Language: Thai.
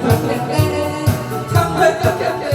เธอทำไมเธอ